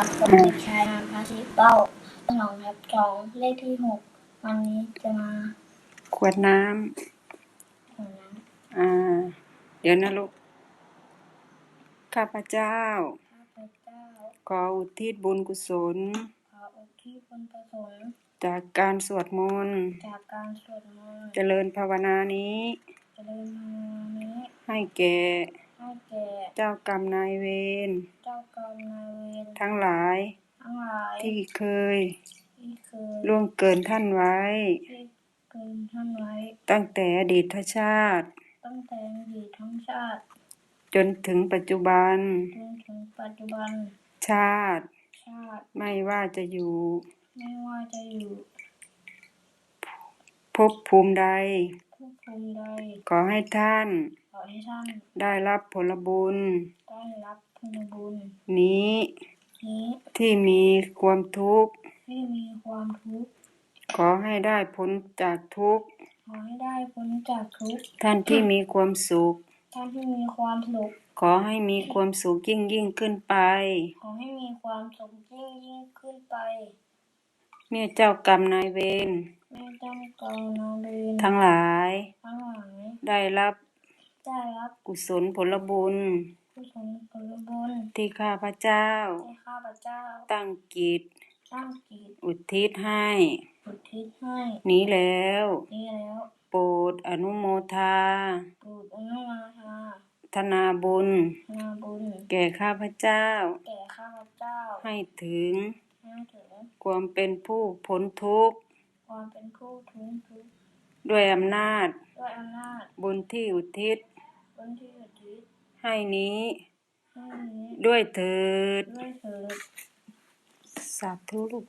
ครับผมเด็กชายนามพาชิเป้าหนองครับสองเลขที่หกวันนี้จะมาขวดน้หาน้ำอ่า เดี๋ยวนะลูก ข้าพเจ้าำข้าพเจ้าขออุทิศบุญกุศล ขออุทิศบุญกุศลจากการสวดมนต์ จากการสวดมนต์เจริญภาวนานี้ เจริญภาวนานี้ให้แก่ให้แก่เจ้ากรรมนายเวรเจ้ากรรมนายเวรทั้งหลาย ทั้งหลายที่เคยที่เคยล่วงเกินท่านไว้ที่เกินท่านไว้ ตั้งแต่อดีตชาติ ตั้งแต่อดีตทั้งชาติ จนถึงปัจจุบัน จนถึงปัจจุบัน ชาติ ชาติ ไม่ว่าจะอยู่ ไม่ว่าจะอยู่ภพภูมิใดทุกภูมิใดขอให้ท่านข อให้ท่านได้รับผลบุญ ได้รับผลบุญ นี้นี้ที่มีความทุกข์ที่มีความทุกข์ขอให้ได้พ้นจากทุกข์ขอให้ได้พ้นจากทุกข์ท่านที่มีความสุขท่านที่มีความสุขขอให้มีความสุขยิ่งยิ่งขึ้นไป ขอให้มีความสุขยิ่งยิ่งขึ้นไป เมื่อเจ้ากรรมนายเวรแม่จำกองนาเรนทั้งหลาย ทั้งหลาย ได้รับ ได้รับกุศลผลบุญกุศลผลบุญที่ข้าพเจ้าที่ข้าพเจ้า ตั้งกิจตั้งจิตอุทิศให้ อุทิศให้ นี้แล้วนี้แล้วโปรดอนุโมทาปลูกอนุมาทาธนาบุญนาบุญ แก่ข้าพเจ้าแก่ข้าพเจ้าให้ถึงให้ถึง ความเป็นผู้พ้นทุกข์ความเป็นผู้ทุกข์ทุกข์ด้วยอำนาจด้วยอำนาจ บุญที่อุทิศ บนที่อุทิศให้นี้ ให้นี้ด้วยเถิดด้วยเถิด สาธุลูก